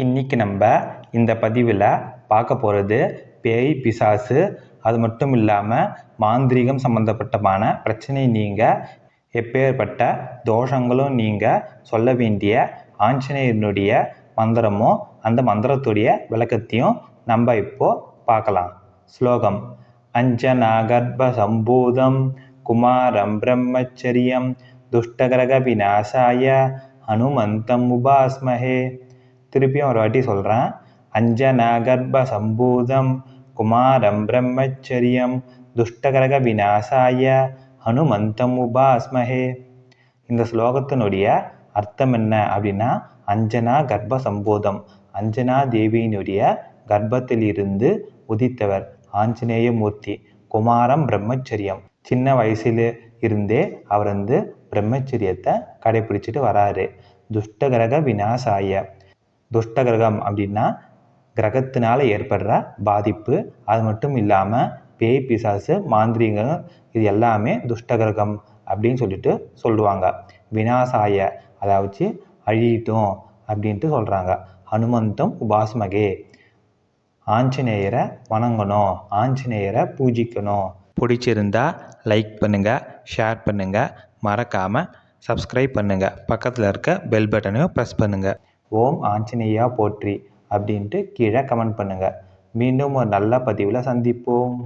இன்றைக்கி நம்ம இந்த பதிவில் பார்க்க போகிறது பேய் பிசாசு அது மட்டும் இல்லாமல் மாந்திரீகம் சம்மந்தப்பட்டமான பிரச்சனை நீங்கள் எப்பேற்பட்ட தோஷங்களும் நீங்கள் சொல்ல வேண்டிய ஆஞ்சநேயனுடைய மந்திரமும் அந்த மந்திரத்துடைய விளக்கத்தையும் நம்ம இப்போது பார்க்கலாம். ஸ்லோகம். அஞ்சனாகர்ப்ப சம்பூதம் குமாரம் பிரம்மச்சரியம் துஷ்டகிரக விநாசாய ஹனுமந்தம் உபாஸ்மஹே. திருப்பியும் ஒரு வாட்டி சொல்கிறேன் அஞ்சனாகர்ப்ப சம்பூதம் குமாரம் பிரம்மச்சரியம் துஷ்டகரக விநாசாய ஹனுமந்தம் உபாஸ்மஹே. இந்த ஸ்லோகத்தினுடைய அர்த்தம் என்ன அப்படின்னா அஞ்சனா கர்ப்ப சம்போதம் அஞ்சனா தேவியினுடைய கர்ப்பத்திலிருந்து உதித்தவர் ஆஞ்சநேய மூர்த்தி குமாரம் பிரம்மச்சரியம். சின்ன வயசுல இருந்தே அவர் வந்து பிரம்மச்சரியத்தை கடைபிடிச்சிட்டு வராரு. துஷ்டகரக விநாசாய துஷ்ட கிரகம் அப்படின்னா கிரகத்தினால ஏற்படுற பாதிப்பு அது மட்டும் இல்லாமல் பேய் பிசாசு மாந்திரீகம் இது எல்லாமே துஷ்டகிரகம் அப்படின்னு சொல்லிட்டு சொல்லுவாங்க. வினாசாய அதாவது அழியட்டும் அப்படின்ட்டு சொல்கிறாங்க ஹனுமந்தம் உபாஸ்மகே ஆஞ்சநேயரை வணங்கணும் ஆஞ்சநேயரை பூஜிக்கணும். பிடிச்சிருந்தா லைக் பண்ணுங்கள் ஷேர் பண்ணுங்கள் மறக்காமல் சப்ஸ்கிரைப் பண்ணுங்கள் பக்கத்தில் இருக்க பெல் பட்டனையும் ப்ரெஸ் பண்ணுங்கள் ஓம் ஆஞ்சநேயா போற்றி அப்படின்ட்டு கீழே கமெண்ட் பண்ணுங்கள் மீண்டும் ஒரு நல்ல பதிவில் சந்திப்போம்.